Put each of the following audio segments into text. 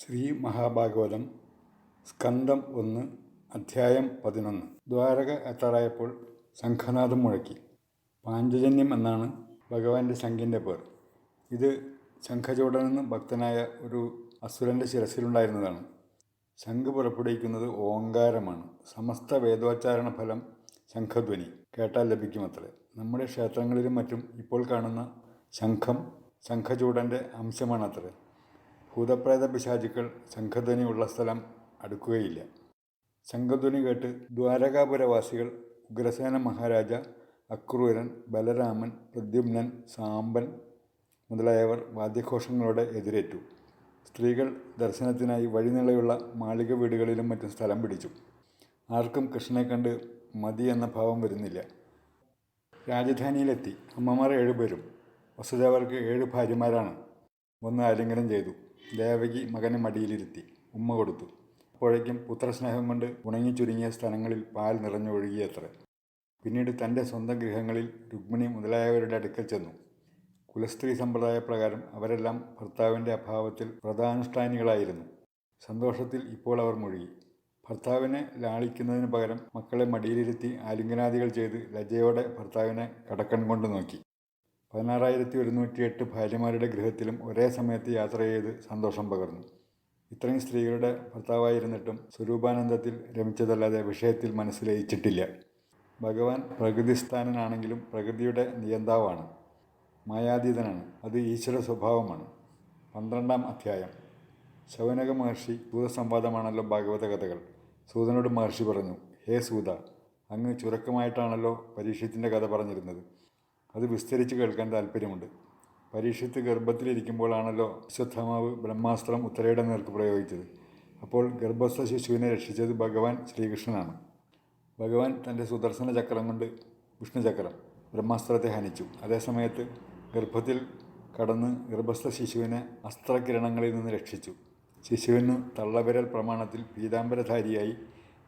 ശ്രീ മഹാഭാഗവതം സ്കന്ധം ഒന്ന് അധ്യായം പതിനൊന്ന്. ദ്വാരക എത്താറായപ്പോൾ ശംഖനാഥം മുഴക്കി. പാഞ്ചജന്യം എന്നാണ് ഭഗവാന്റെ ശംഖിന്റെ പേർ. ഇത് ശംഖചൂടനെന്ന് ഭക്തനായ ഒരു അസുരന്റെ ശിരസിലുണ്ടായിരുന്നതാണ് ശംഖ് പുറപ്പെടുവിക്കുന്നത് ഓങ്കാരമാണ്. സമസ്ത വേദോച്ചാരണ ഫലം ശംഖധ്വനി. കേട്ടാൽ ലഭിക്കുമത്രേ. നമ്മുടെ ക്ഷേത്രങ്ങളിലും മറ്റും ഇപ്പോൾ കാണുന്ന ശംഖം ശംഖചൂടന്റെ അംശമാണത്രേ. ഭൂതപ്രേത പിശാചുക്കൾ ശംഖധ്വനിയുള്ള സ്ഥലം അടുക്കുകയില്ല. ശംഖധ്വനി കേട്ട് ദ്വാരകാപുരവാസികൾ ഉഗ്രസേന മഹാരാജ അക്രൂരൻ ബലരാമൻ പ്രദ്യുമ്നൻ സാമ്പൻ മുതലായവർ വാദ്യഘോഷങ്ങളോടെ എതിരേറ്റു. സ്ത്രീകൾ ദർശനത്തിനായി വഴിനിളയുള്ള മാളിക വീടുകളിലും മറ്റും സ്ഥലം പിടിച്ചു. ആർക്കും കൃഷ്ണനെ കണ്ട് മതി എന്ന ഭാവം വരുന്നില്ല. രാജധാനിയിലെത്തി. അമ്മമാർ ഏഴുപേരും. വസുദേവർക്ക് ഏഴ് ഭാര്യമാരാണ്. ഒന്ന് ആലിംഗനം ചെയ്തു. ദേവകി മകനെ മടിയിലിരുത്തി. ഉമ്മ കൊടുത്തു. അപ്പോഴേക്കും പുത്രസ്നേഹം കൊണ്ട് ഉണങ്ങി ചുരുങ്ങിയ സ്ഥലങ്ങളിൽ പാൽ നിറഞ്ഞൊഴുകിയത്ര പിന്നീട് തന്റെ സ്വന്തം ഗൃഹങ്ങളിൽ രുക്മിണി മുതലായവരുടെ അടുക്കൽ ചെന്നു. കുലസ്ത്രീ സമ്പ്രദായ പ്രകാരം അവരെല്ലാം ഭർത്താവിന്റെ അഭാവത്തിൽ വ്രതാനുഷ്ഠാനികളായിരുന്നു. സന്തോഷത്തിൽ ഇപ്പോൾ അവർ മുഴുകി. ഭർത്താവിനെ ലാളിക്കുന്നതിന് പകരം മക്കളെ മടിയിലിരുത്തി ആലിംഗനാദികൾ ചെയ്ത് ലജ്ജയോടെ ഭർത്താവിനെ കടക്കൺ കൊണ്ട് നോക്കി. പതിനാറായിരത്തി ഒരുന്നൂറ്റി എട്ട് ഭാര്യമാരുടെ ഗൃഹത്തിലും ഒരേ സമയത്ത് യാത്ര ചെയ്ത് സന്തോഷം പകർന്നു. ഇത്രയും സ്ത്രീകളുടെ ഭർത്താവായിരുന്നിട്ടും സ്വരൂപാനന്ദത്തിൽ രമിച്ചതല്ലാതെ വിഷയത്തിൽ മനസ്സിലയിച്ചിട്ടില്ല. ഭഗവാൻ പ്രകൃതിസ്ഥാനനാണെങ്കിലും പ്രകൃതിയുടെ നിയന്താവാണ്. മായാതീതനാണ്. അത് ഈശ്വര സ്വഭാവമാണ്. പന്ത്രണ്ടാം അധ്യായം. ശൗനക മഹർഷി സൂതസംവാദമാണല്ലോ ഭാഗവത കഥകൾ. സൂതനോട് മഹർഷി പറഞ്ഞു ഹേ സൂത അങ്ങ് ചുരക്കമായിട്ടാണല്ലോ പരീക്ഷത്തിന്റെ കഥ പറഞ്ഞിരുന്നത്. അത് വിസ്തരിച്ച് കേൾക്കാൻ താല്പര്യമുണ്ട്. പരീക്ഷത്ത് ഗർഭത്തിലിരിക്കുമ്പോഴാണല്ലോ അശ്വത്ഥമാവ് ബ്രഹ്മാസ്ത്രം ഉത്തരയുടെ നേർക്ക് പ്രയോഗിച്ചത്. അപ്പോൾ ഗർഭസ്ഥ ശിശുവിനെ രക്ഷിച്ചത് ഭഗവാൻ ശ്രീകൃഷ്ണനാണ്. ഭഗവാൻ തന്റെ സുദർശന ചക്രം കൊണ്ട് വിഷ്ണുചക്രം ബ്രഹ്മാസ്ത്രത്തെ ഹനിച്ചു. അതേസമയത്ത് ഗർഭത്തിൽ കടന്ന് ഗർഭസ്ഥ ശിശുവിനെ അസ്ത്രകിരണങ്ങളിൽ നിന്ന് രക്ഷിച്ചു. ശിശുവിന് തള്ളവിരൽ പ്രമാണത്തിൽ പീതാംബരധാരിയായി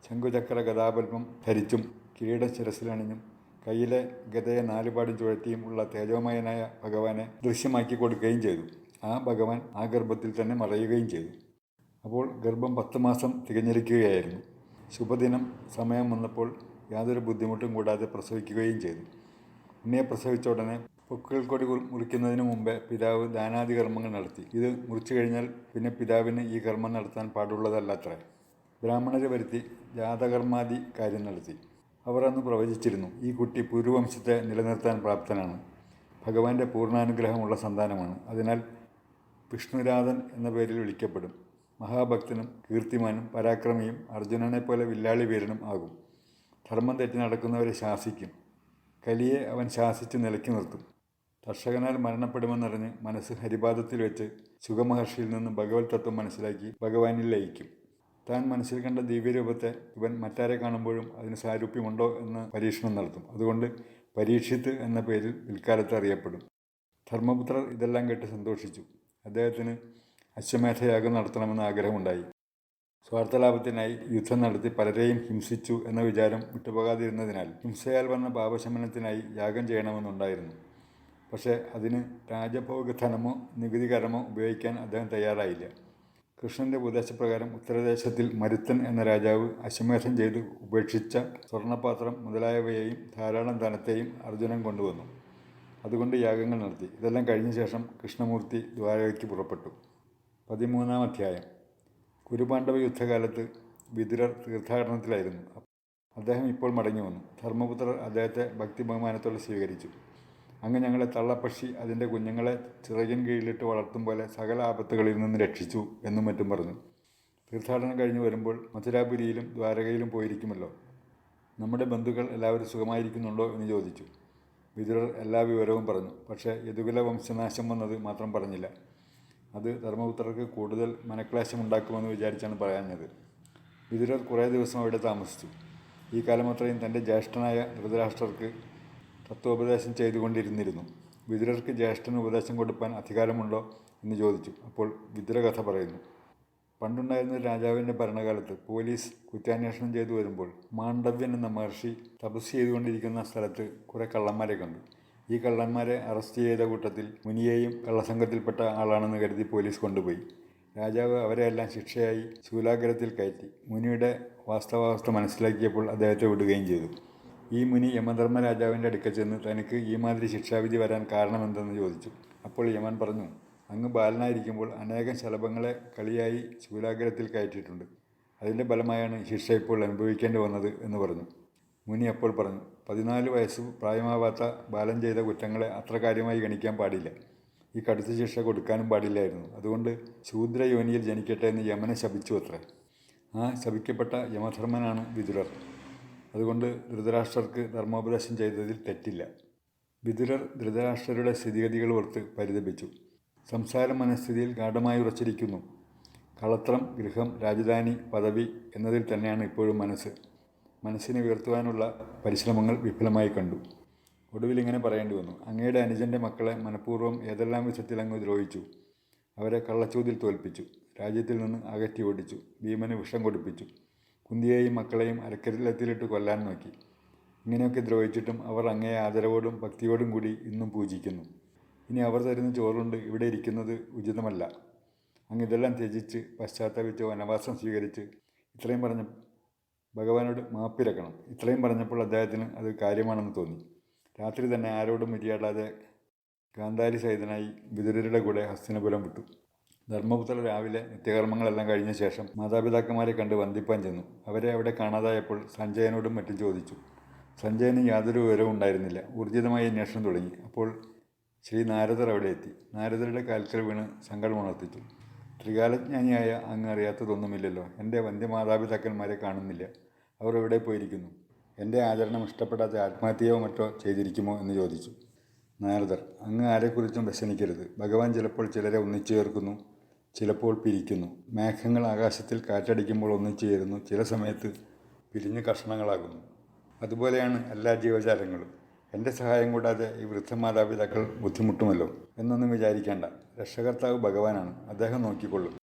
ശംഖുചക്ര ഗതാപൽപം ധരിച്ചും കിരീട ശിരസിലണിഞ്ഞും കയ്യിലെ ഗതയെ നാലുപാടും ചുഴത്തിയും ഉള്ള തേജോമയനായ ഭഗവാനെ ദൃശ്യമാക്കി കൊടുക്കുകയും ചെയ്തു. ആ ഭഗവാൻ ആ ഗർഭത്തിൽ തന്നെ മറയുകയും ചെയ്തു. അപ്പോൾ ഗർഭം പത്ത് മാസം തികഞ്ഞിരിക്കുകയായിരുന്നു. ശുഭദിനം സമയം വന്നപ്പോൾ യാതൊരു ബുദ്ധിമുട്ടും കൂടാതെ പ്രസവിക്കുകയും ചെയ്തു. എന്നെ പ്രസവിച്ച ഉടനെ പൊക്കുകൾ കൊടി മുറിക്കുന്നതിന് മുമ്പേ പിതാവ് ദാനാദി കർമ്മങ്ങൾ നടത്തി. ഇത് മുറിച്ചു കഴിഞ്ഞാൽ പിന്നെ പിതാവിന് ഈ കർമ്മം നടത്താൻ പാടുള്ളതല്ലത്രേ. ബ്രാഹ്മണരെ വരുത്തി ജാതകർമാദി കാര്യം നടത്തി. അവർ അന്ന് പ്രവചിച്ചിരുന്നു. ഈ കുട്ടി പൂർവംശത്തെ നിലനിർത്താൻ പ്രാപ്തനാണ്. ഭഗവാന്റെ പൂർണാനുഗ്രഹമുള്ള സന്താനമാണ്. അതിനാൽ വിഷ്ണുരാധൻ എന്ന പേരിൽ വിളിക്കപ്പെടും. മഹാഭക്തനും കീർത്തിമാനും പരാക്രമിയും അർജുനനെ പോലെ വില്ലാളി വീരനും ആകും. ധർമ്മം തെറ്റി നടക്കുന്നവരെ ശാസിക്കും. കലിയെ അവൻ ശാസിച്ച് നിലക്കി നിർത്തും. കർഷകനാൽ മരണപ്പെടുമെന്നറിഞ്ഞ് മനസ്സ് ഹരിപാദത്തിൽ വെച്ച് സുഖമഹർഷിയിൽ നിന്ന് ഭഗവത് തത്വം മനസ്സിലാക്കി ഭഗവാനിൽ ലയിക്കും. താൻ മനസ്സിൽ കണ്ട ദിവ്യരൂപത്തെ ഇവൻ മറ്റാരെ കാണുമ്പോഴും അതിന് സാരൂപ്യമുണ്ടോ എന്ന് പരീക്ഷണം നടത്തും. അതുകൊണ്ട് പരീക്ഷിത്ത് എന്ന പേരിൽ പിൽക്കാലത്ത് അറിയപ്പെടും. ധർമ്മപുത്രർ ഇതെല്ലാം കേട്ട് സന്തോഷിച്ചു. അദ്ദേഹത്തിന് അശ്വമേധയാഗം നടത്തണമെന്ന് ആഗ്രഹമുണ്ടായി. സ്വാർത്ഥലാഭത്തിനായി യുദ്ധം നടത്തി പലരെയും ഹിംസിച്ചു എന്ന വിചാരം വിട്ടുപോകാതിരുന്നതിനാൽ ഹിംസയാൽ വന്ന പാപശമനത്തിനായി യാഗം ചെയ്യണമെന്നുണ്ടായിരുന്നു. പക്ഷേ അതിന് രാജഭോഗധനമോ നികുതികരമോ ഉപയോഗിക്കാൻ അദ്ദേഹം തയ്യാറായില്ല. കൃഷ്ണന്റെ ഉപദേശപ്രകാരം ഉത്തരദേശത്തിൽ മരുത്തൻ എന്ന രാജാവ് അശ്വമേധം ചെയ്ത് ഉപേക്ഷിച്ച സ്വർണപാത്രം മുതലായവയെയും ധാരാളം ധനത്തെയും അർജുനൻ കൊണ്ടുവന്നു. അതുകൊണ്ട് യാഗങ്ങൾ നടത്തി. ഇതെല്ലാം കഴിഞ്ഞ ശേഷം കൃഷ്ണമൂർത്തി ദ്വാരകയ്ക്ക് പുറപ്പെട്ടു. പതിമൂന്നാം അധ്യായം. കുരുപാണ്ഡവ യുദ്ധകാലത്ത് വിതുരർ തീർത്ഥാടനത്തിലായിരുന്നു. അദ്ദേഹം ഇപ്പോൾ മടങ്ങി വന്നു ധർമ്മപുത്രർ അദ്ദേഹത്തെ ഭക്തി ബഹുമാനത്തോടെ സ്വീകരിച്ചു. അങ്ങ് ഞങ്ങളെ തള്ളപ്പക്ഷി അതിന്റെ കുഞ്ഞുങ്ങളെ ചിറകിൻ കീഴിലിട്ട് വളർത്തും പോലെ സകല ആപത്തുകളിൽ നിന്ന് രക്ഷിച്ചു എന്നും മറ്റും പറഞ്ഞു. തീർത്ഥാടനം കഴിഞ്ഞ് വരുമ്പോൾ മഥുരാപുരിയിലും ദ്വാരകയിലും പോയിരിക്കുമല്ലോ. നമ്മുടെ ബന്ധുക്കൾ എല്ലാവരും സുഖമായിരിക്കുന്നുണ്ടോ എന്ന് ചോദിച്ചു. വിതുരർ എല്ലാ വിവരവും പറഞ്ഞു. പക്ഷേ യദുകുല വംശനാശം വന്നത് മാത്രം പറഞ്ഞില്ല. അത് ധർമ്മപുത്രർക്ക് കൂടുതൽ മനക്ലേശമുണ്ടാക്കുമെന്ന് വിചാരിച്ചാണ് പറയാഞ്ഞത്. വിതുരർ കുറേ ദിവസം അവിടെ താമസിച്ചു. ഈ കാലമത്രയും തന്റെ ജ്യേഷ്ഠനായ ധൃതരാഷ്ട്രർക്ക് തത്വോപദേശം ചെയ്തുകൊണ്ടിരുന്നിരുന്നു. വിതുരർക്ക് ജ്യേഷ്ഠന് ഉപദേശം കൊടുക്കാൻ അധികാരമുണ്ടോ എന്ന് ചോദിച്ചു. അപ്പോൾ വിദുരകഥ പറയുന്നു. പണ്ടുണ്ടായിരുന്ന രാജാവിന്റെ ഭരണകാലത്ത് പോലീസ് കുറ്റാന്വേഷണം ചെയ്തു വരുമ്പോൾ മാണ്ഡവ്യൻ എന്ന മഹർഷി തപസ് ചെയ്തുകൊണ്ടിരിക്കുന്ന സ്ഥലത്ത് കുറേ കള്ളന്മാരെ കണ്ടു. ഈ കള്ളന്മാരെ അറസ്റ്റ് ചെയ്ത കൂട്ടത്തിൽ മുനിയെയും കള്ളസംഘത്തിൽപ്പെട്ട ആളാണെന്ന് കരുതി പോലീസ് കൊണ്ടുപോയി. രാജാവ് അവരെല്ലാം ശിക്ഷയായി ശൂലാഗ്രഹത്തിൽ കയറ്റി. മുനിയുടെ വാസ്തവാവസ്ഥ മനസ്സിലാക്കിയപ്പോൾ അദ്ദേഹത്തെ വിടുകയും ചെയ്തു. ഈ മുനി യമധർമ്മ രാജാവിന്റെ അടുക്കൽ ചെന്ന് തനിക്ക് ഈ മാതിരി ശിക്ഷാവിധി വരാൻ കാരണമെന്തെന്ന് ചോദിച്ചു. അപ്പോൾ യമൻ പറഞ്ഞു അങ്ങ് ബാലനായിരിക്കുമ്പോൾ അനേകം ശലഭങ്ങളെ കളിയായി ശൂലാഗ്രഹത്തിൽ കയറ്റിയിട്ടുണ്ട്. അതിന്റെ ഫലമായാണ് ശിക്ഷ ഇപ്പോൾ അനുഭവിക്കേണ്ടി വന്നത് എന്ന് പറഞ്ഞു. മുനി അപ്പോൾ പറഞ്ഞു പതിനാല് വയസ്സ് പ്രായമാവാത്ത ബാലൻ ചെയ്ത കുറ്റങ്ങളെ അത്ര കാര്യമായി ഗണിക്കാൻ പാടില്ല. ഈ കടുത്ത ശിക്ഷ കൊടുക്കാനും പാടില്ലായിരുന്നു. അതുകൊണ്ട് ശൂദ്രയോനിയിൽ ജനിക്കട്ടെ എന്ന് യമനെ ശപിച്ചു അത്രേ. ആ ശപിക്കപ്പെട്ട യമധർമ്മനാണ് വിതുരർ. അതുകൊണ്ട് ധൃതരാഷ്ട്രർക്ക് ധർമ്മോപദേശം ചെയ്തതിൽ തെറ്റില്ല. വിതുരർ ധൃതരാഷ്ട്രരുടെ സ്ഥിതിഗതികൾ ഓർത്ത് പരിതപിച്ചു. സംസാര മനസ്ഥിതിയിൽ ഗാഠമായി ഉറച്ചിരിക്കുന്നു. കളത്രം ഗൃഹം രാജധാനി പദവി എന്നതിൽ തന്നെയാണ് ഇപ്പോഴും മനസ്സ്. മനസ്സിനെ ഉയർത്തുവാനുള്ള പരിശ്രമങ്ങൾ വിഫലമായി കണ്ടു. ഒടുവിൽ ഇങ്ങനെ പറയേണ്ടി വന്നു. അങ്ങയുടെ അനുജന്റെ മക്കളെ മനഃപൂർവം ഏതെല്ലാം വിധത്തിൽ അങ്ങ് ദ്രോഹിച്ചു? അവരെ കള്ളച്ചൂതിൽ തോൽപ്പിച്ചു. രാജ്യത്തിൽ നിന്ന് അകറ്റി ഓടിച്ചു. ഭീമന് വിഷം കൊടുപ്പിച്ചു. കുന്തിയെയും മക്കളെയും അരക്കരത്തിലിട്ട് കൊല്ലാൻ നോക്കി. ഇങ്ങനെയൊക്കെ ദ്രോഹിച്ചിട്ടും അവർ അങ്ങയെ ആദരവോടും ഭക്തിയോടും കൂടി ഇന്നും പൂജിക്കുന്നു. ഇനി അവർ തരുന്ന ചോറുണ്ട് ഇവിടെ ഇരിക്കുന്നത് ഉചിതമല്ല. അങ്ങ് ഇതെല്ലാം ത്യജിച്ച് പശ്ചാത്തപിച്ച് വനവാസം സ്വീകരിച്ച് ഇത്രയും പറഞ്ഞ ഭഗവാനോട് മാപ്പിരക്കണം. ഇത്രയും പറഞ്ഞപ്പോൾ അദ്ദേഹത്തിന് അത് കാര്യമാണെന്ന് തോന്നി. രാത്രി തന്നെ ആരോടും ഉരിയാടാതെ ഗാന്ധാരി സഹിതനായി വിതുരരുടെ കൂടെ ഹസ്തിനപുരം വിട്ടു. ധർമ്മപുത്ര രാവിലെ നിത്യകർമ്മങ്ങളെല്ലാം കഴിഞ്ഞ ശേഷം മാതാപിതാക്കന്മാരെ കണ്ട് വന്ദിപ്പാൻ ചെന്നു. അവരെ അവിടെ കാണാതായപ്പോൾ സഞ്ജയനോടും മറ്റും ചോദിച്ചു. സഞ്ജയന് യാതൊരു വിവരവും ഉണ്ടായിരുന്നില്ല. ഊർജിതമായി അന്വേഷണം തുടങ്ങി. അപ്പോൾ ശ്രീ നാരദർ അവിടെ എത്തി. നാരദരുടെ കാൽക്കൽ വീണ് സങ്കടം ഉണർത്തിച്ചു. ത്രികാലജ്ഞാനിയായ അങ്ങ് അറിയാത്തതൊന്നുമില്ലല്ലോ. എന്റെ വന്ധ്യമാതാപിതാക്കന്മാരെ കാണുന്നില്ല. അവർ എവിടെ പോയിരിക്കുന്നു? എന്റെ ആചരണം ഇഷ്ടപ്പെടാത്ത ആത്മഹത്യയോ മറ്റോ ചെയ്തിരിക്കുമോ എന്ന് ചോദിച്ചു. നാരദർ അങ്ങ് ആരെക്കുറിച്ചും വ്യസനിക്കരുത് ഭഗവാൻ ചിലപ്പോൾ ചിലരെ ഒന്നിച്ചു ചേർക്കുന്നു. ചിലപ്പോൾ പിരിക്കുന്നു. മേഘങ്ങൾ ആകാശത്തിൽ കാറ്റടിക്കുമ്പോൾ ഒന്നും ചേരുന്നു. ചില സമയത്ത് പിരിഞ്ഞ് കഷ്ണങ്ങളാകുന്നു അതുപോലെയാണ് എല്ലാ ജീവജാലങ്ങളും. എന്റെ സഹായം കൂടാതെ ഈ വൃദ്ധമാതാപിതാക്കൾ ബുദ്ധിമുട്ടുമല്ലോ? എന്നൊന്നും വിചാരിക്കേണ്ട. രക്ഷകർത്താവ് ഭഗവാനാണ്. അദ്ദേഹം നോക്കിക്കൊള്ളും.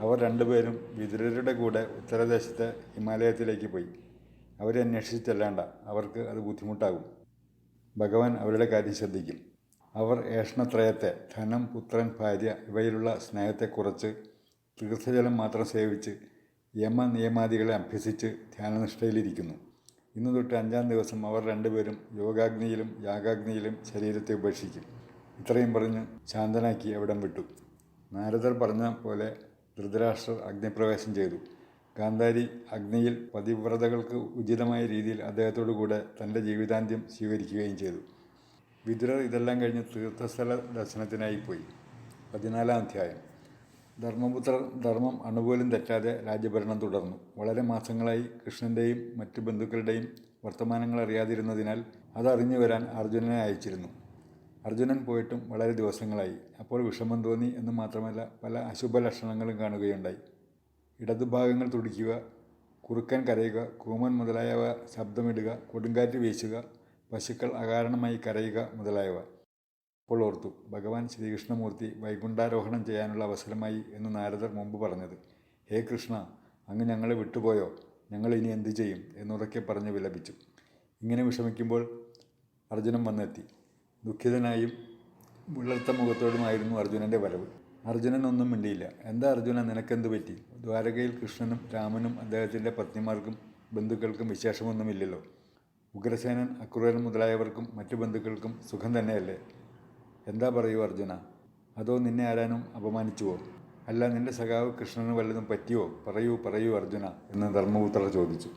അവർ രണ്ടുപേരും വിതുരരുടെ കൂടെ ഉത്തരദേശത്തെ ഹിമാലയത്തിലേക്ക് പോയി. അവരെ അന്വേഷിച്ചല്ലാണ്ട അവർക്ക് അത് ബുദ്ധിമുട്ടാകും. ഭഗവാൻ അവരുടെ കാര്യം ശ്രദ്ധിക്കും. അവർ ഏഷണത്രയത്തെ ധനം പുത്രൻ ഭാര്യ ഇവയിലുള്ള സ്നേഹത്തെക്കുറിച്ച് തീർത്ഥജലം മാത്രം സേവിച്ച് യമ നിയമാദികളെ അഭ്യസിച്ച് ധ്യാനനിഷ്ഠയിലിരിക്കുന്നു. ഇന്ന് തൊട്ട് അഞ്ചാം ദിവസം അവർ രണ്ടുപേരും യോഗാഗ്നിയിലും യാഗാഗ്നിയിലും ശരീരത്തെ ഉപേക്ഷിക്കും. ഇത്രയും പറഞ്ഞ് ശാന്തനാക്കി അവിടം വിട്ടു. നാരദർ പറഞ്ഞ പോലെ ധൃതരാഷ്ട്രർ അഗ്നിപ്രവേശം ചെയ്തു. ഗാന്ധാരി അഗ്നിയിൽ പതിവ്രതകൾക്ക് ഉചിതമായ രീതിയിൽ അദ്ദേഹത്തോടു കൂടെ തന്റെ ജീവിതാന്ത്യം സ്വീകരിക്കുകയും ചെയ്തു. വിതുരർ ഇതെല്ലാം കഴിഞ്ഞ് തീർത്ഥസ്ഥല ദർശനത്തിനായി പോയി. പതിനാലാം അധ്യായം. ധർമ്മപുത്രർ ധർമ്മം അണുപോലും തെറ്റാതെ രാജ്യഭരണം തുടർന്നു. വളരെ മാസങ്ങളായി കൃഷ്ണന്റെയും മറ്റു ബന്ധുക്കളുടെയും വർത്തമാനങ്ങൾ അറിയാതിരുന്നതിനാൽ അതറിഞ്ഞു വരാൻ അർജുനനെ അയച്ചിരുന്നു. അർജുനൻ പോയിട്ടും വളരെ ദിവസങ്ങളായി. അപ്പോൾ വിഷമം തോന്നി എന്ന് മാത്രമല്ല പല അശുഭ ലക്ഷണങ്ങളും കാണുകയുണ്ടായി. ഇടതുഭാഗങ്ങൾ തുടിക്കുക കുറുക്കൻ കരയുക കൂമൻ മുതലായവ ശബ്ദമിടുക കൊടുങ്കാറ്റ് വീശുക പശുക്കൾ അകാരണമായി കരയുക മുതലായവ. അപ്പോൾ ഓർത്തു ഭഗവാൻ ശ്രീകൃഷ്ണമൂർത്തി വൈകുണ്ഠാരോഹണം ചെയ്യാനുള്ള അവസരമായി എന്ന് നാരദർ മുമ്പ് പറഞ്ഞത്. ഹേ കൃഷ്ണ അങ്ങ് ഞങ്ങളെ വിട്ടുപോയോ? ഞങ്ങൾ ഇനി എന്തു ചെയ്യും? എന്നുറക്കെ പറഞ്ഞ് വിലപിച്ചു. ഇങ്ങനെ വിഷമിക്കുമ്പോൾ അർജുനൻ വന്നെത്തി. ദുഃഖിതനായും വിളർത്ത മുഖത്തോടുമായിരുന്നു അർജുനന്റെ വരവ്. അർജുനൻ ഒന്നും മിണ്ടിയില്ല. എന്താ അർജുന നിനക്കെന്ത് പറ്റി? ദ്വാരകയിൽ കൃഷ്ണനും രാമനും അദ്ദേഹത്തിന്റെ പത്നിമാർക്കും ബന്ധുക്കൾക്കും വിശേഷമൊന്നുമില്ലല്ലോ. ഉഗ്രസേനൻ അക്രൂരൻ മുതലായവർക്കും മറ്റു ബന്ധുക്കൾക്കും സുഖം തന്നെയല്ലേ? എന്താ പറയൂ അർജുന? അതോ നിന്നെ ആരാനും അപമാനിച്ചുവോ? അല്ല നിന്റെ സഖാവ് കൃഷ്ണന് വല്ലതും പറ്റിയോ? പറയൂ പറയൂ അർജുന എന്ന് ധർമ്മപുത്രർ ചോദിച്ചു.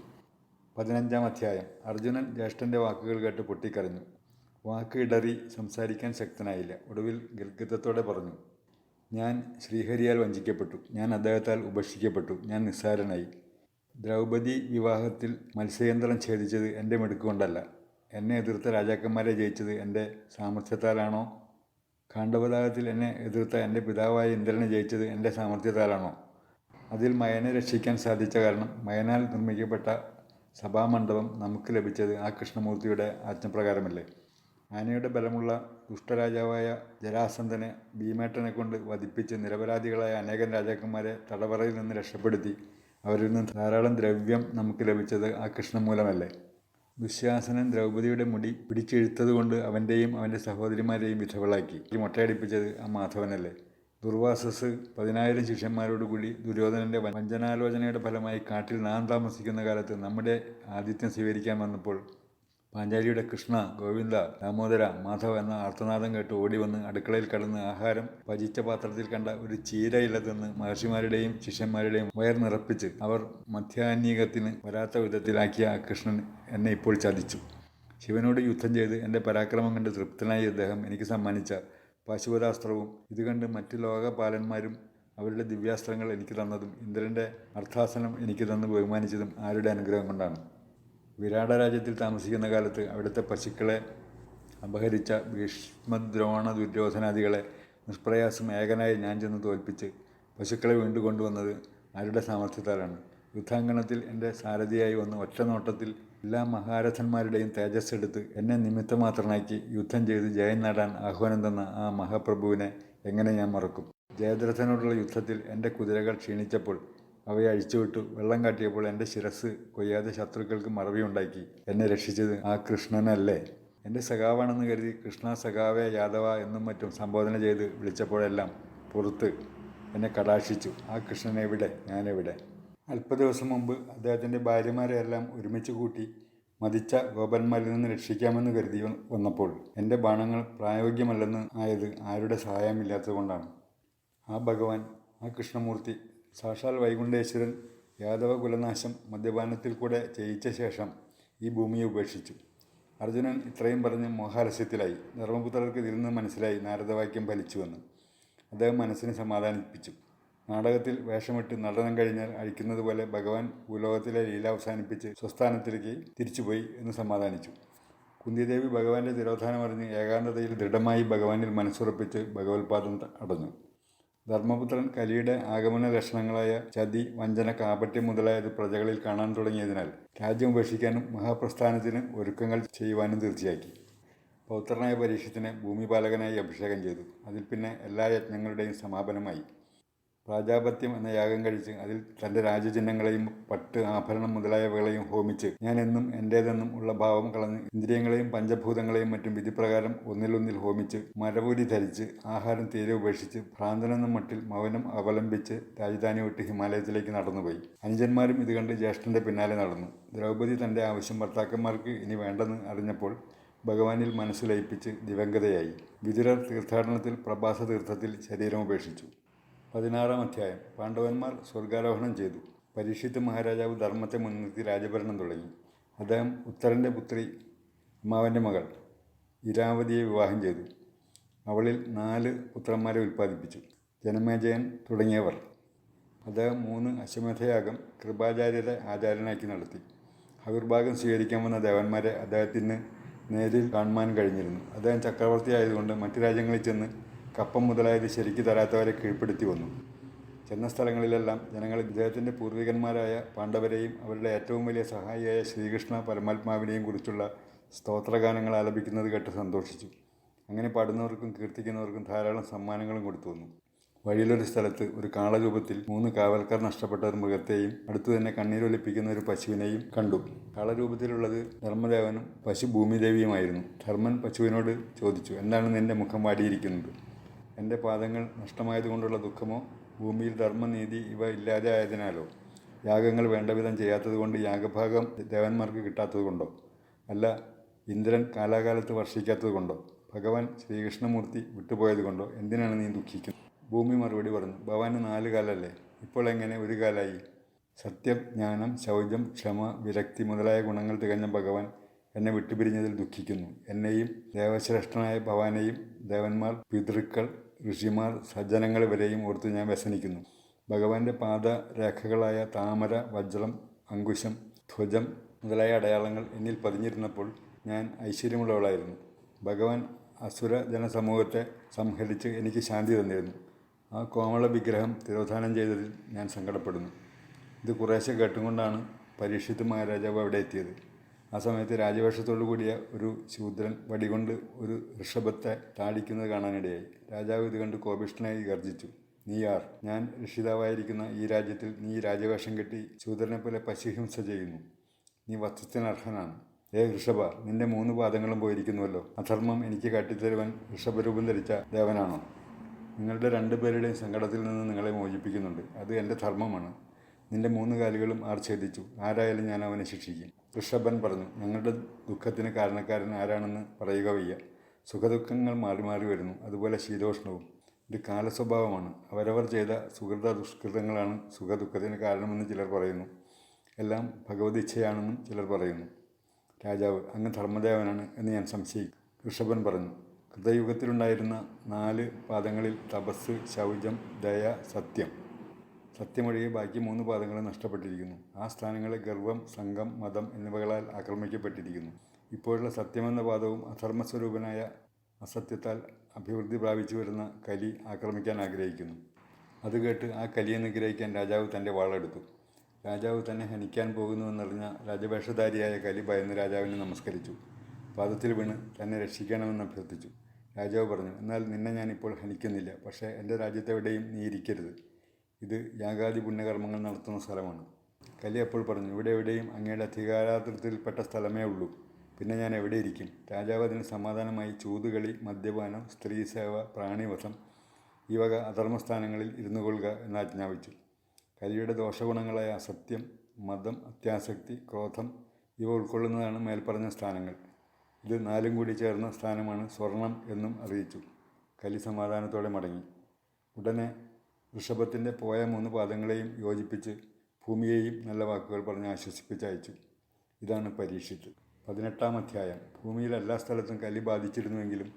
പതിനഞ്ചാം അധ്യായം. അർജുനൻ ജ്യേഷ്ഠന്റെ വാക്കുകൾ കേട്ട് പൊട്ടിക്കരഞ്ഞു. വാക്ക് ഇടറി സംസാരിക്കാൻ ശക്തനായില്ല. ഒടുവിൽ ഗൽഗിതത്തോടെ പറഞ്ഞു ഞാൻ ശ്രീഹരിയാൽ വഞ്ചിക്കപ്പെട്ടു. ഞാൻ അദ്ദേഹത്താൽ ഉപേക്ഷിക്കപ്പെട്ടു. ഞാൻ നിസ്സാരനായി. ദ്രൗപദി വിവാഹത്തിൽ മത്സ്യയന്ത്രം ഛേദിച്ചത് എന്റെ മിടുക്കുകൊണ്ടല്ല എന്നെ എതിർത്ത രാജാക്കന്മാരെ ജയിച്ചത് എന്റെ സാമർഥ്യത്താലാണോ? കാണ്ഡവതാകത്തിൽ എന്നെ എതിർത്ത എന്റെ പിതാവായ ഇന്ദ്രനെ ജയിച്ചത് എന്റെ സാമർഥ്യത്താലാണോ? അതിൽ മയനെ രക്ഷിക്കാൻ സാധിച്ച കാരണം മയനാൽ നിർമ്മിക്കപ്പെട്ട സഭാമണ്ഡപം നമുക്ക് ലഭിച്ചത് ആ കൃഷ്ണമൂർത്തിയുടെ ആജ്ഞപ്രകാരമല്ലേ. ആനയുടെ ബലമുള്ള ദുഷ്ടരാജാവായ ജരാസന്ധനെ ഭീമേട്ടനെ കൊണ്ട് വധിപ്പിച്ച് നിരപരാധികളായ അനേകം രാജാക്കന്മാരെ തടവറയിൽ നിന്ന് രക്ഷപ്പെടുത്തി. അവരിൽ നിന്ന് ധാരാളം ദ്രവ്യം നമുക്ക് ലഭിച്ചത് ആ കൃഷ്ണൻ മൂലമല്ലേ. ദുശ്യാസനൻ ദ്രൗപദിയുടെ മുടി പിടിച്ചെഴുത്തതുകൊണ്ട് അവന്റെയും അവന്റെ സഹോദരിമാരെയും വിധവളാക്കി ഈ മൊട്ടയടിപ്പിച്ചത് ആ മാധവനല്ലേ. ദുർവാസസ് പതിനായിരം ശിഷ്യന്മാരോടുകൂടി ദുര്യോധനന്റെ വഞ്ചനാലോചനയുടെ ഫലമായി കാട്ടിൽ നാം താമസിക്കുന്ന കാലത്ത് നമ്മുടെ ആതിഥ്യം സ്വീകരിക്കാൻ വന്നപ്പോൾ പാഞ്ചാലിയുടെ കൃഷ്ണ ഗോവിന്ദ ദാമോദര മാധവ എന്ന ആർത്തനാദം കേട്ട് ഓടി വന്ന് അടുക്കളയിൽ കടന്ന് ആഹാരം ഭജിച്ച പാത്രത്തിൽ കണ്ട ഒരു ചീരയില തിന്ന് മഹർഷിമാരുടെയും ശിഷ്യന്മാരുടെയും വയർ നിറപ്പിച്ച് അവർ മധ്യാന്യകത്തിന് വരാത്ത വിധത്തിലാക്കിയ ആ കൃഷ്ണൻ എന്നെ ഇപ്പോൾ ചതിച്ചു. ശിവനോട് യുദ്ധം ചെയ്ത് എന്റെ പരാക്രമം കണ്ട് തൃപ്തനായി അദ്ദേഹം എനിക്ക് സമ്മാനിച്ച പാശുപതാസ്ത്രവും ഇത് കണ്ട് മറ്റ് ലോകപാലന്മാരും അവരുടെ ദിവ്യാസ്ത്രങ്ങൾ എനിക്ക് തന്നതും ഇന്ദ്രന്റെ അർത്ഥാസനം എനിക്ക് തന്ന് ബഹുമാനിച്ചതും ആരുടെ അനുഗ്രഹം കൊണ്ടാണ്. വിരാട രാജ്യത്തിൽ താമസിക്കുന്ന കാലത്ത് അവിടുത്തെ പശുക്കളെ അപഹരിച്ച ഭീഷ്മദ്രോണ ദുര്യോധനാദികളെ നിഷ്പ്രയാസം ഏകനായി ഞാൻ ചെന്ന് തോൽപ്പിച്ച് പശുക്കളെ വീണ്ടുകൊണ്ടുവന്നത് ആരുടെ സാമർഥ്യത്താലാണ്. യുദ്ധാങ്കണത്തിൽ എന്റെ സാരഥിയായി വന്ന് ഒറ്റ നോട്ടത്തിൽ എല്ലാ മഹാരഥന്മാരുടെയും തേജസ് എടുത്ത് എന്നെ നിമിത്തമാത്രനാക്കി യുദ്ധം ചെയ്ത് ജയം നേടാൻ ആഹ്വാനം തന്ന ആ മഹാപ്രഭുവിനെ എങ്ങനെ ഞാൻ മറക്കും? ജയദ്രഥനോടുള്ള യുദ്ധത്തിൽ എന്റെ കുതിരകൾ ക്ഷീണിച്ചപ്പോൾ അവയെ അഴിച്ചുവിട്ടു. വെള്ളം കാട്ടിയപ്പോൾ എന്റെ ശിരസ് കൊയ്യാതെ ശത്രുക്കൾക്ക് മറവിയുണ്ടാക്കി എന്നെ രക്ഷിച്ചത് ആ കൃഷ്ണനല്ലേ? എന്റെ സഖാവാണെന്ന് കരുതി കൃഷ്ണ സഖാവേ യാദവ എന്നും മറ്റും സംബോധന ചെയ്ത് വിളിച്ചപ്പോഴെല്ലാം പുറത്ത് എന്നെ കടാക്ഷിച്ചു. ആ കൃഷ്ണൻ എവിടെ ഞാനെവിടെ? അല്പ ദിവസം മുമ്പ് അദ്ദേഹത്തിന്റെ ഭാര്യമാരെ എല്ലാം ഒരുമിച്ച് കൂട്ടി മതിച്ച ഗോപന്മാരിൽ നിന്ന് രക്ഷിക്കാമെന്ന് കരുതി വന്നപ്പോൾ എന്റെ ബാണങ്ങൾ പ്രായോഗികമല്ലെന്ന് ആയത് ആരുടെ സഹായമില്ലാത്തതുകൊണ്ടാണ്. ആ ഭഗവാൻ ആ കൃഷ്ണമൂർത്തി സാക്ഷാൽ വൈകുണ്ഠേശ്വരൻ യാദവ കുലനാശം മദ്യപാനത്തിൽ കൂടെ ചെയ്യിച്ച ശേഷം ഈ ഭൂമിയെ ഉപേക്ഷിച്ചു. അർജുനൻ ഇത്രയും പറഞ്ഞ് മോഹാലസ്യത്തിലായി ധർമ്മപുത്രർക്ക് ഇതിൽ നിന്ന് മനസ്സിലായി നാരദവാക്യം ഫലിച്ചുവെന്ന്. അദ്ദേഹം മനസ്സിനെ സമാധാനിപ്പിച്ചു. നാടകത്തിൽ വേഷമിട്ട് നടനം കഴിഞ്ഞാൽ അഴിക്കുന്നത് പോലെ ഭഗവാൻ ഭൂലോകത്തിലെ ലീല അവസാനിപ്പിച്ച് സ്വസ്ഥാനത്തിലേക്ക് തിരിച്ചുപോയി എന്ന് സമാധാനിച്ചു. കുന്തിദേവി ഭഗവാന്റെ തിരോധാനം അറിഞ്ഞ് ഏകാന്തതയിൽ ദൃഢമായി ഭഗവാനിൽ മനസ്സുറപ്പിച്ച് ഭഗവത്പാദം അടഞ്ഞു. ധർമ്മപുത്രൻ കലിയുടെ ആഗമന ലക്ഷണങ്ങളായ ചതി വഞ്ചന കാപട്യം മുതലായത് പ്രജകളിൽ കാണാൻ തുടങ്ങിയതിനാൽ രാജ്യം ഉപേക്ഷിക്കാനും മഹാപ്രസ്ഥാനത്തിന് ഒരുക്കങ്ങൾ ചെയ്യുവാനും തീർച്ചയാക്കി. പൗത്രനായ പരീക്ഷത്തിന് ഭൂമിപാലകനായി അഭിഷേകം ചെയ്തു. അതിൽ പിന്നെ എല്ലാ യജ്ഞങ്ങളുടെയും സമാപനമായി. പ്രാജാപത്യം എന്ന യാഗം കഴിച്ച് അതിൽ തന്റെ രാജചിഹ്നങ്ങളെയും പട്ട് ആഭരണം മുതലായവകളെയും ഹോമിച്ച് ഞാൻ എന്നും എന്റേതെന്നും ഉള്ള ഭാവം കളഞ്ഞ് ഇന്ദ്രിയങ്ങളെയും പഞ്ചഭൂതങ്ങളെയും മറ്റും വിധിപ്രകാരം ഒന്നിലൊന്നിൽ ഹോമിച്ച് മരപൂരി ധരിച്ച് ആഹാരം തീരെ ഉപേക്ഷിച്ച് ഭ്രാന്തനെന്ന മട്ടിൽ മൗനം അവലംബിച്ച് രാജധാനി വിട്ട് ഹിമാലയത്തിലേക്ക് നടന്നുപോയി. അനുജന്മാരും ഇത് കണ്ട് ജ്യേഷ്ഠന്റെ പിന്നാലെ നടന്നു. ദ്രൗപദി തന്റെ ആവശ്യം ഭർത്താക്കന്മാർക്ക് ഇനി വേണ്ടെന്ന് അറിഞ്ഞപ്പോൾ ഭഗവാനിൽ മനസ്സ് ലയിപ്പിച്ച് ദിവംഗതയായി വിതുരർ തീർത്ഥാടനത്തിൽ പ്രഭാസ തീർത്ഥത്തിൽ ശരീരം ഉപേക്ഷിച്ചു. പതിനാറാം അധ്യായം. പാണ്ഡവന്മാർ സ്വർഗാരോഹണം ചെയ്തു. പരീക്ഷിത്ത് മഹാരാജാവ് ധർമ്മത്തെ മുൻനിർത്തി രാജഭരണം തുടങ്ങി. അദ്ദേഹം ഉത്തരന്റെ പുത്രി അമ്മാവന്റെ മകൾ ഇരാവതിയെ വിവാഹം ചെയ്തു. അവളിൽ നാല് പുത്രന്മാരെ ഉൽപ്പാദിപ്പിച്ചു. ജനമേജയൻ തുടങ്ങിയവർ. അദ്ദേഹം മൂന്ന് അശ്വമേധയാഗം കൃപാചാര്യരെ ആചാര്യനാക്കി നടത്തി. ആവിർഭാഗം സ്വീകരിക്കാൻ വന്ന ദേവന്മാരെ അദ്ദേഹത്തിന് നേരിൽ കാണുവാൻ കഴിഞ്ഞിരുന്നു. അദ്ദേഹം ചക്രവർത്തി ആയതുകൊണ്ട് മറ്റു രാജ്യങ്ങളിൽ ചെന്ന് കപ്പം മുതലായത് ശരിക്ക് തരാത്തവരെ കീഴ്പ്പെടുത്തി വന്നു. ചെന്ന സ്ഥലങ്ങളിലെല്ലാം ജനങ്ങൾ ഇദ്ദേഹത്തിന്റെ പൂർവികന്മാരായ പാണ്ഡവരെയും അവരുടെ ഏറ്റവും വലിയ സഹായിയായ ശ്രീകൃഷ്ണ പരമാത്മാവിനെയും കുറിച്ചുള്ള സ്തോത്രഗാനങ്ങൾ ആലപിക്കുന്നത് കേട്ട് സന്തോഷിച്ചു. അങ്ങനെ പാടുന്നവർക്കും കീർത്തിക്കുന്നവർക്കും ധാരാളം സമ്മാനങ്ങളും കൊടുത്തു വന്നു. വഴിയിലൊരു സ്ഥലത്ത് ഒരു കാളരൂപത്തിൽ മൂന്ന് കാവൽക്കാർ നഷ്ടപ്പെട്ട ഒരു മൃഗത്തെയും അടുത്തു തന്നെ കണ്ണീരൊലിപ്പിക്കുന്ന ഒരു പശുവിനെയും കണ്ടു. കാളരൂപത്തിലുള്ളത് ധർമ്മദേവനും പശു ഭൂമിദേവിയുമായിരുന്നു ധർമ്മൻ പശുവിനോട് ചോദിച്ചു എന്താണ് നിന്റെ മുഖം വാടിയിരിക്കുന്നത്? എന്റെ പാദങ്ങൾ നഷ്ടമായതുകൊണ്ടുള്ള ദുഃഖമോ ഭൂമിയിൽ ധർമ്മനീതി ഇവ ഇല്ലാതെ ആയതിനാലോ? യാഗങ്ങൾ വേണ്ടവിധം ചെയ്യാത്തതുകൊണ്ട് യാഗഭാഗം ദേവന്മാർക്ക് കിട്ടാത്തതുകൊണ്ടോ അല്ല ഇന്ദ്രൻ കാലാകാലത്ത് വർഷിക്കാത്തതുകൊണ്ടോ ഭഗവാൻ ശ്രീകൃഷ്ണമൂർത്തി വിട്ടുപോയതുകൊണ്ടോ എന്തിനാണ് നീ ദുഃഖിക്കുന്നത്? ഭൂമി മറുപടി പറഞ്ഞു ഭഗവാന് നാല് കാലല്ലേ? ഇപ്പോൾ എങ്ങനെ ഒരു കാലായി? സത്യം ജ്ഞാനം ശൗചം ക്ഷമ വിരക്തി മുതലായ ഗുണങ്ങൾ തികഞ്ഞ ഭഗവാൻ എന്നെ വിട്ടുപിരിഞ്ഞതിൽ ദുഃഖിക്കുന്നു. എന്നെയും ദേവശ്രേഷ്ഠനായ ഭവാനെയും ദേവന്മാർ പിതൃക്കൾ ഋഷിമാർ സജ്ജനങ്ങൾ വരെയും ഓർത്ത് ഞാൻ വ്യസനിക്കുന്നു. ഭഗവാന്റെ പാദരേഖകളായ താമര വജ്രം അങ്കുശം ധ്വജം മുതലായ അടയാളങ്ങൾ എന്നിൽ പതിഞ്ഞിരുന്നപ്പോൾ ഞാൻ ഐശ്വര്യമുള്ളവളായിരുന്നു. ഭഗവാൻ അസുര ജനസമൂഹത്തെ സംഹരിച്ച് എനിക്ക് ശാന്തി തന്നിരുന്നു. ആ കോമള വിഗ്രഹം തിരോധാനം ചെയ്തതിൽ ഞാൻ സങ്കടപ്പെടുന്നു. ഇത് കുറേശ്ശെ കേട്ടുകൊണ്ടാണ് പരീക്ഷിത്ത് മഹാരാജാവ് അവിടെ എത്തിയത്. ആ സമയത്ത് രാജവേഷത്തോടു കൂടിയ ഒരു ശൂദ്രൻ വടികൊണ്ട് ഒരു ഋഷഭത്തെ താടിക്കുന്നത് കാണാനിടയായി. രാജാവ് ഇത് കണ്ട് കോപിഷ്ഠനായി ഗർജിച്ചു നീ ആർ? ഞാൻ രക്ഷിതാവായിരിക്കുന്ന ഈ രാജ്യത്തിൽ നീ രാജവേഷം കെട്ടി ശൂദ്രനെ പോലെ പശുഹിംസ ചെയ്യുന്നു. നീ വസ്ത്രത്തിന് അർഹനാണ് ഏ ഋഷഭ നിന്റെ മൂന്ന് പാദങ്ങളും പോയിരിക്കുന്നുവല്ലോ. അധർമ്മം എനിക്ക് കാട്ടിത്തരുവാൻ ഋഷഭരൂപം ധരിച്ച ദേവനാണോ? നിങ്ങളുടെ രണ്ടുപേരുടെയും സങ്കടത്തിൽ നിന്ന് നിങ്ങളെ മോചിപ്പിക്കുന്നുണ്ട്. അത് എന്റെ ധർമ്മമാണ്. നിന്റെ മൂന്ന് കാലുകളും ആർ ഛേദിച്ചു. ആരായാലും ഞാൻ അവനെ ശിക്ഷിക്കും. ഋഷഭൻ പറഞ്ഞു ഞങ്ങളുടെ ദുഃഖത്തിന് കാരണക്കാരൻ ആരാണെന്ന് പറയുക വയ്യ. സുഖദുഃഖങ്ങൾ മാറി മാറി വരുന്നു. അതുപോലെ ശീതോഷ്ണവും. ഇത് കാലസ്വഭാവമാണ്. അവരവർ ചെയ്ത സുഹൃത ദുഷ്കൃതങ്ങളാണ് സുഖദുഃഖത്തിന് കാരണമെന്ന് ചിലർ പറയുന്നു. എല്ലാം ഭഗവതിച്ഛയാണെന്നും ചിലർ പറയുന്നു. രാജാവ് അങ്ങ് ധർമ്മദേവനാണ് എന്ന് ഞാൻ സംശയിക്കും. ഋഷഭൻ പറഞ്ഞു കൃതയുഗത്തിലുണ്ടായിരുന്ന നാല് പാദങ്ങളിൽ തപസ് ശൗചം ദയ സത്യം. സത്യമൊഴികെ ബാക്കി മൂന്ന് പാദങ്ങളും നഷ്ടപ്പെട്ടിരിക്കുന്നു. ആ സ്ഥാനങ്ങളെ ഗർവം സംഘം മതം എന്നിവകളാൽ ആക്രമിക്കപ്പെട്ടിരിക്കുന്നു. ഇപ്പോഴുള്ള സത്യമെന്ന പാദവും അധർമ്മസ്വരൂപനായ അസത്യത്താൽ അഭിവൃദ്ധി പ്രാപിച്ചു വരുന്ന കലി ആക്രമിക്കാൻ ആഗ്രഹിക്കുന്നു. അത് കേട്ട് ആ കലിയെ നിഗ്രഹിക്കാൻ രാജാവ് തന്റെ വാളെടുത്തു. രാജാവ് തന്നെ ഹനിക്കാൻ പോകുന്നുവെന്നറിഞ്ഞ രാജവേഷധാരിയായ കലി ഭയന്ന് രാജാവിനെ നമസ്കരിച്ചു. പാദത്തിൽ വീണ് തന്നെ രക്ഷിക്കണമെന്ന് അഭ്യർത്ഥിച്ചു. രാജാവ് പറഞ്ഞു എന്നാൽ നിന്നെ ഞാനിപ്പോൾ ഹനിക്കുന്നില്ല. പക്ഷേ എന്റെ രാജ്യത്തെവിടെയും നീ ഇരിക്കരുത്. ഇത് യാഗാദി പുണ്യകർമ്മങ്ങൾ നടത്തുന്ന സ്ഥലമാണ്. കലി അപ്പോൾ പറഞ്ഞു ഇവിടെ എവിടെയും അങ്ങയുടെ അധികാരാതൃത്തിൽപ്പെട്ട സ്ഥലമേ ഉള്ളൂ. പിന്നെ ഞാൻ എവിടെ ഇരിക്കും? രാജാവ് അതിന് സമാധാനമായി ചൂതുകളി മദ്യപാനം സ്ത്രീസേവ പ്രാണിവധം ഈ വക അധർമ്മസ്ഥാനങ്ങളിൽ ഇരുന്നു കൊള്ളുക എന്ന് ആജ്ഞാപിച്ചു. കലിയുടെ ദോഷഗുണങ്ങളായ അസത്യം മതം അത്യാസക്തി ക്രോധം ഇവ ഉൾക്കൊള്ളുന്നതാണ് മേൽപ്പറഞ്ഞ സ്ഥാനങ്ങൾ. ഇത് നാലും കൂടി ചേർന്ന സ്ഥാനമാണ് സ്വർണം എന്നും അറിയിച്ചു. കലി സമാധാനത്തോടെ മടങ്ങി. ഉടനെ ഋഷഭത്തിന്റെ പോയ മൂന്ന് പാദങ്ങളെയും യോജിപ്പിച്ച് ഭൂമിയെയും നല്ല വാക്കുകൾ പറഞ്ഞ് ആശ്വസിപ്പിച്ച് അയച്ചു ഇതാണ് പരീക്ഷിത്ത്. പതിനെട്ടാം അധ്യായം. ഭൂമിയിൽ എല്ലാ സ്ഥലത്തും കലി ബാധിച്ചിരുന്നുവെങ്കിലും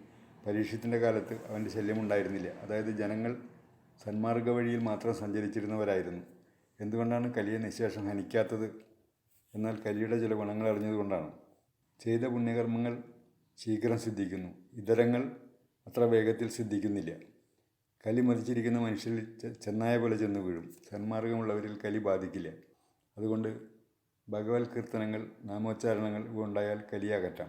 പരീക്ഷത്തിന്റെ കാലത്ത് അവന്റെ ശല്യമുണ്ടായിരുന്നില്ല. അതായത് ജനങ്ങൾ സന്മാർഗ വഴിയിൽ മാത്രം സഞ്ചരിച്ചിരുന്നവരായിരുന്നു. എന്തുകൊണ്ടാണ് കലിയെ നിശേഷം ഹനിക്കാത്തത്? എന്നാൽ കലിയുടെ ചില ഗുണങ്ങൾ അറിഞ്ഞതുകൊണ്ടാണ്. ചെയ്ത പുണ്യകർമ്മങ്ങൾ ശീഘ്രം സിദ്ധിക്കുന്നു. ഇതരങ്ങൾ അത്ര വേഗത്തിൽ സിദ്ധിക്കുന്നില്ല. കലി മതിച്ചിരിക്കുന്ന മനുഷ്യരിൽ ചെന്നായ പോലെ ചെന്ന് വീഴും. സന്മാർഗമുള്ളവരിൽ കലി ബാധിക്കില്ല. അതുകൊണ്ട് ഭഗവത് കീർത്തനങ്ങൾ നാമോച്ചാരണങ്ങൾ ഉണ്ടായാൽ കലിയാകറ്റാം.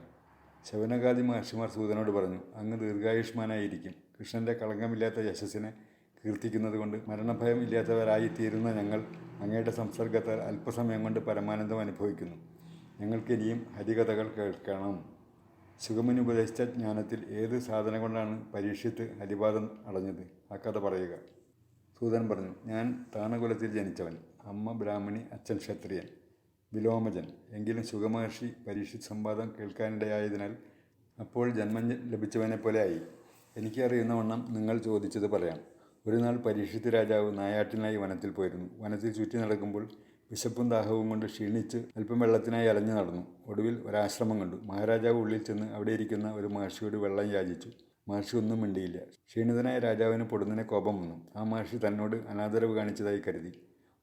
ശവനകാദി മഹർഷിമാർ സൂതനോട് പറഞ്ഞു അങ്ങ് ദീർഘായുഷ്മാനായിരിക്കും. കൃഷ്ണന്റെ കളങ്കമില്ലാത്ത യശസ്സിനെ കീർത്തിക്കുന്നത് കൊണ്ട് മരണഭയം ഇല്ലാത്തവരായി തീരുന്ന ഞങ്ങൾ അങ്ങയുടെ സംസർഗത്താൽ അല്പസമയം കൊണ്ട് പരമാനന്ദം അനുഭവിക്കുന്നു. ഞങ്ങൾക്ക് ഇനിയും ഹരികഥകൾ കേൾക്കണം. സുഗമന് ഉപദേശിച്ച ജ്ഞാനത്തിൽ ഏത് സാധന കൊണ്ടാണ് പരീക്ഷിത്ത് ഹരിപാദം അടഞ്ഞത്? ആ കഥ പറയുക. സൂതൻ പറഞ്ഞു ഞാൻ താണകുലത്തിൽ ജനിച്ചവൻ. അമ്മ ബ്രാഹ്മണി അച്ഛൻ ക്ഷത്രിയൻ. വിലോമജൻ. എങ്കിലും സുഗമഹർഷി പരീക്ഷിത് സംവാദം കേൾക്കാനിടയായതിനാൽ അപ്പോൾ ജന്മം ലഭിച്ചവനെ പോലെ ആയി എനിക്കറിയുന്ന വണ്ണം നിങ്ങൾ ചോദിച്ചത് പറയാം. ഒരു നാൾ പരീക്ഷിത് രാജാവ് നായാട്ടിനായി വനത്തിൽ പോയിരുന്നു. വനത്തിൽ ചുറ്റി നടക്കുമ്പോൾ വിശപ്പും ദാഹവും കൊണ്ട് ക്ഷീണിച്ച് അല്പം വെള്ളത്തിനായി അലഞ്ഞു നടന്നു. ഒടുവിൽ ഒരാശ്രമം കണ്ടു. മഹാരാജാവ് ഉള്ളിൽ ചെന്ന് അവിടെ ഇരിക്കുന്ന ഒരു മഹർഷിയോട് വെള്ളം യാചിച്ചു. മഹർഷി ഒന്നും മിണ്ടിയില്ല. ക്ഷീണിതനായ രാജാവിന് പൊടുന്നതിനെ കോപം വന്നു. ആ മഹർഷി തന്നോട് അനാദരവ് കാണിച്ചതായി കരുതി.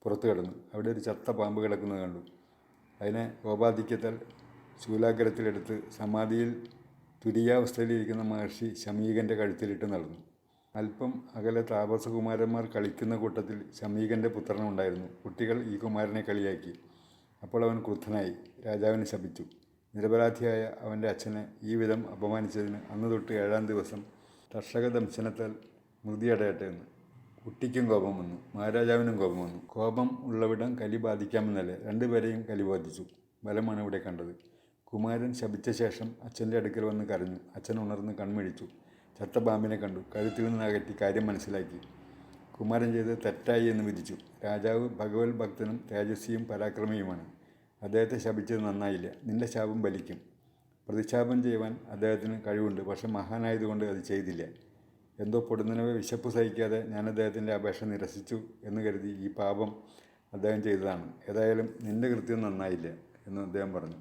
പുറത്തു കിടന്നു. അവിടെ ഒരു ചത്ത പാമ്പ് കിടക്കുന്നത് കണ്ടു. അതിനെ കോപാധിക്യത്താൽ ശൂലാഗ്രത്തിലെടുത്ത് സമാധിയിൽ തുരിയാവസ്ഥയിലിരിക്കുന്ന മഹർഷി ശമീകന്റെ കഴുത്തിലിട്ട് നടന്നു. അല്പം അകലെ താപസകുമാരന്മാർ കളിക്കുന്ന കൂട്ടത്തിൽ ശമീകന്റെ പുത്രനുണ്ടായിരുന്നു കുട്ടികൾ ഈ കുമാരനെ കളിയാക്കി. അപ്പോൾ അവൻ ക്രുദ്ധനായി. രാജാവിനെ ശപിച്ചു. നിരപരാധിയായ അവന്റെ അച്ഛനെ ഈ വിധം അപമാനിച്ചതിന് അന്ന് തൊട്ട് ഏഴാം ദിവസം കർഷക ദംശനത്താൽ മൃതിയടയട്ടെ എന്ന്. കുട്ടിക്കും കോപം വന്നു. മഹാരാജാവിനും കോപം വന്നു. കോപം ഉള്ളവിടം കലി ബാധിക്കാമെന്നല്ലേ രണ്ടുപേരെയും കലി ബാധിച്ചു. ബലമാണ് ഇവിടെ കണ്ടത്. കുമാരൻ ശപിച്ച ശേഷം അച്ഛന്റെ അടുക്കൽ വന്ന് കരഞ്ഞു. അച്ഛൻ ഉണർന്ന് കൺമിഴിച്ചു. ചത്ത പാമ്പിനെ കണ്ടു. കഴുത്തിൽ നിന്ന് അകറ്റി കാര്യം മനസ്സിലാക്കി. കുമാരൻ ചെയ്തത് തെറ്റായി എന്ന് വിധിച്ചു. രാജാവ് ഭഗവത് ഭക്തനും തേജസ്വിയും പരാക്രമിയുമാണ്. അദ്ദേഹത്തെ ശപിച്ചത് നന്നായില്ല. നിന്റെ ശാപം ബലിക്കും. പ്രതിശാപം ചെയ്യുവാൻ അദ്ദേഹത്തിന് കഴിവുണ്ട്. പക്ഷെ മഹാനായതുകൊണ്ട് അത് ചെയ്തില്ല. എന്തോ പൊടുന്നനവെ വിശപ്പ് സഹിക്കാതെ ഞാൻ അദ്ദേഹത്തിന്റെ അപേക്ഷ നിരസിച്ചു എന്ന് കരുതി ഈ പാപം അദ്ദേഹം ചെയ്തതാണ്. ഏതായാലും നിന്റെ കൃത്യം നന്നായില്ല എന്ന് അദ്ദേഹം പറഞ്ഞു.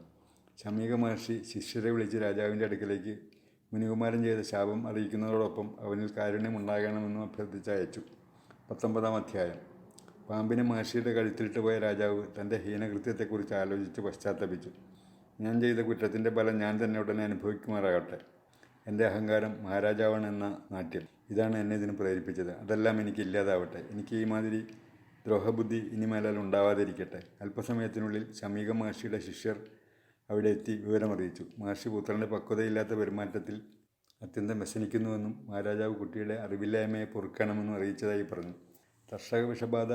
ശമീക മഹർഷി ശിഷ്യരെ വിളിച്ച് രാജാവിന്റെ അടുക്കലേക്ക് മുനികുമാരൻ ചെയ്ത ശാപം അറിയിക്കുന്നതോടൊപ്പം അവനിൽ കാരുണ്യം ഉണ്ടാകണമെന്നും അഭ്യർത്ഥിച്ച് അയച്ചു. പത്തൊമ്പതാം അധ്യായം. പാമ്പിനെ മഹർഷിയുടെ കഴുത്തിലിട്ട് പോയ രാജാവ് തന്റെ ഹീനകൃത്യത്തെക്കുറിച്ച് ആലോചിച്ച് പശ്ചാത്തപിച്ചു. ഞാൻ ചെയ്ത കുറ്റത്തിന്റെ ഫലം ഞാൻ തന്നെ ഉടനെ അനുഭവിക്കുമാറാകട്ടെ. എന്റെ അഹങ്കാരം മഹാരാജാവാണ് എന്ന നാട്യം. ഇതാണ് എന്നെ ഇതിന് പ്രേരിപ്പിച്ചത്. അതെല്ലാം എനിക്ക് ഇല്ലാതാവട്ടെ. എനിക്ക് ഈ മാതിരി ദ്രോഹബുദ്ധി ഇനി മേലാൽ ഉണ്ടാവാതിരിക്കട്ടെ. അല്പസമയത്തിനുള്ളിൽ ശമീക മഹർഷിയുടെ ശിഷ്യർ അവിടെ എത്തി വിവരമറിയിച്ചു. മഹർഷി പുത്രന്റെ പക്വതയില്ലാത്ത പെരുമാറ്റത്തിൽ അത്യന്തം വ്യസനിക്കുന്നുവെന്നും മഹാരാജാവ് കുട്ടിയുടെ അറിവില്ലായ്മയെ പൊറുക്കണമെന്നും അറിയിച്ചതായി പറഞ്ഞു. കർഷക വിഷബാധ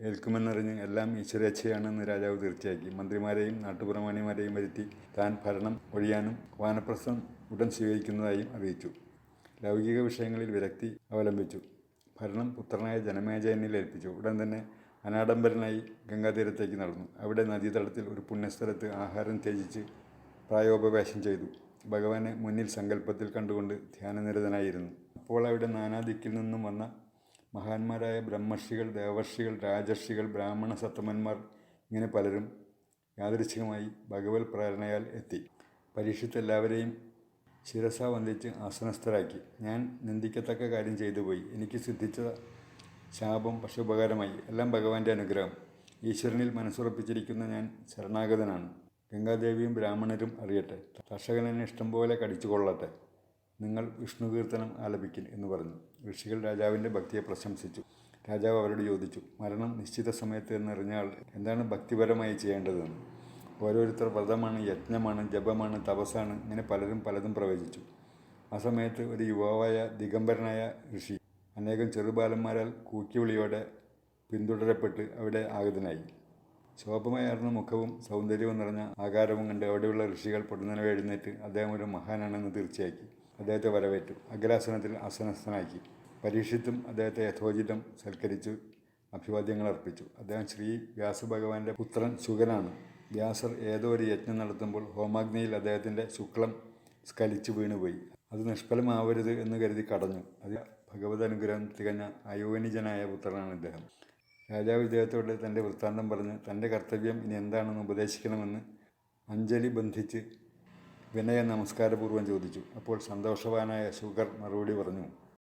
ഏൽക്കുമെന്നറിഞ്ഞ് എല്ലാം ഈശ്വരേച്ഛയാണെന്ന് രാജാവ് തീർച്ചയാക്കി. മന്ത്രിമാരെയും നാട്ടുപ്രമാണിമാരെയും വരുത്തി താൻ ഭരണം ഒഴിയാനും വാനപ്രസ്ഥം ഉടൻ സ്വീകരിക്കുന്നതായും അറിയിച്ചു. ലൗകിക വിഷയങ്ങളിൽ വിരക്തി അവലംബിച്ചു. ഭരണം പുത്രനായ ജനമേജയനിൽ ഏൽപ്പിച്ചു. ഉടൻ തന്നെ അനാഡംബരനായി ഗംഗാതീരത്തേക്ക് നടന്നു. അവിടെ നദീതടത്തിൽ ഒരു പുണ്യസ്ഥലത്ത് ആഹാരം ത്യജിച്ച് പ്രായോപവേശം ചെയ്തു. ഭഗവാനെ മുന്നിൽ സങ്കല്പത്തിൽ കണ്ടുകൊണ്ട് ധ്യാനനിരതനായിരുന്നു. അപ്പോൾ അവിടെ നാനാദിക്കിൽ നിന്നും വന്ന മഹാന്മാരായ ബ്രഹ്മർഷികൾ ദേവർഷികൾ രാജർഷികൾ ബ്രാഹ്മണ സത്തമന്മാർ ഇങ്ങനെ പലരും യാദൃച്ഛികമായി ഭഗവത് പ്രേരണയാൽ എത്തി. പരീക്ഷിച്ച് എല്ലാവരെയും ശിരസ വന്ദിച്ച് ആസനസ്ഥരാക്കി. ഞാൻ നിന്ദിക്കത്തക്ക കാര്യം ചെയ്തു പോയി എനിക്ക് സിദ്ധിച്ച ശാപം പക്ഷെ ഉപകാരമായി. എല്ലാം ഭഗവാന്റെ അനുഗ്രഹം. ഈശ്വരനിൽ മനസ്സുറപ്പിച്ചിരിക്കുന്ന ഞാൻ ശരണാഗതനാണ്. ഗംഗാദേവിയും ബ്രാഹ്മണരും അറിയട്ടെ. കർഷകൻ എന്നെ ഇഷ്ടം പോലെ കടിച്ചു കൊള്ളട്ടെ നിങ്ങൾ വിഷ്ണു കീർത്തനം ആലപിക്കിൻ എന്ന് പറഞ്ഞു. ഋഷികൾ രാജാവിന്റെ ഭക്തിയെ പ്രശംസിച്ചു. രാജാവ് അവരോട് ചോദിച്ചു മരണം നിശ്ചിത സമയത്ത് എന്നറിഞ്ഞാൽ എന്താണ് ഭക്തിപരമായി ചെയ്യേണ്ടതെന്ന്? ഓരോരുത്തർ വ്രതമാണ് യജ്ഞമാണ് ജപമാണ് തപസ്സാണ് ഇങ്ങനെ പലരും പലതും പ്രവചിച്ചു. ആ സമയത്ത് ഒരു യുവാവായ ദിഗംബരനായ ഋഷി അനേകം ചെറുബാലന്മാരാൽ കൂക്കിവിളിയോടെ പിന്തുടരപ്പെട്ട് അവിടെ ആഗതനായി. ശോഭമയാർന്ന മുഖവും സൗന്ദര്യവും നിറഞ്ഞ ആകാരവും കണ്ട് അവിടെയുള്ള ഋഷികൾ പൊടുന്നനെ എഴുന്നേറ്റ് അദ്ദേഹം ഒരു മഹാനാണെന്ന് തീർച്ചയാക്കി. അദ്ദേഹത്തെ വരവേറ്റു. അഗ്രാസനത്തിൽ ആസനസ്ഥനാക്കി. പരീക്ഷിത്തും അദ്ദേഹത്തെ യഥോചിതം സൽക്കരിച്ചു. അഭിവാദ്യങ്ങൾ അർപ്പിച്ചു. അദ്ദേഹം ശ്രീ വ്യാസഭഗവാന്റെ പുത്രൻ ശുഗനാണ് വ്യാസർ ഏതോ ഒരു യജ്ഞം നടത്തുമ്പോൾ ഹോമാഗ്നിയിൽ അദ്ദേഹത്തിന്റെ ശുക്ലം സ്കലിച്ചു വീണുപോയി. അത് നിഷ്ഫലമാവരുത് എന്ന് കരുതി കടഞ്ഞു അത് ഭഗവത് അനുഗ്രഹം തികഞ്ഞ അയോനിജനായ പുത്രനാണ് ഇദ്ദേഹം. രാജാവ് ഇദ്ദേഹത്തോട് തന്റെ വൃത്താന്തം പറഞ്ഞ് തന്റെ കർത്തവ്യം ഇനി എന്താണെന്ന് ഉപദേശിക്കണമെന്ന് അഞ്ജലി ബന്ധിച്ച് വിനയ നമസ്കാരപൂർവം ചോദിച്ചു. അപ്പോൾ സന്തോഷവാനായ ശുഗർ മറുപടി പറഞ്ഞു.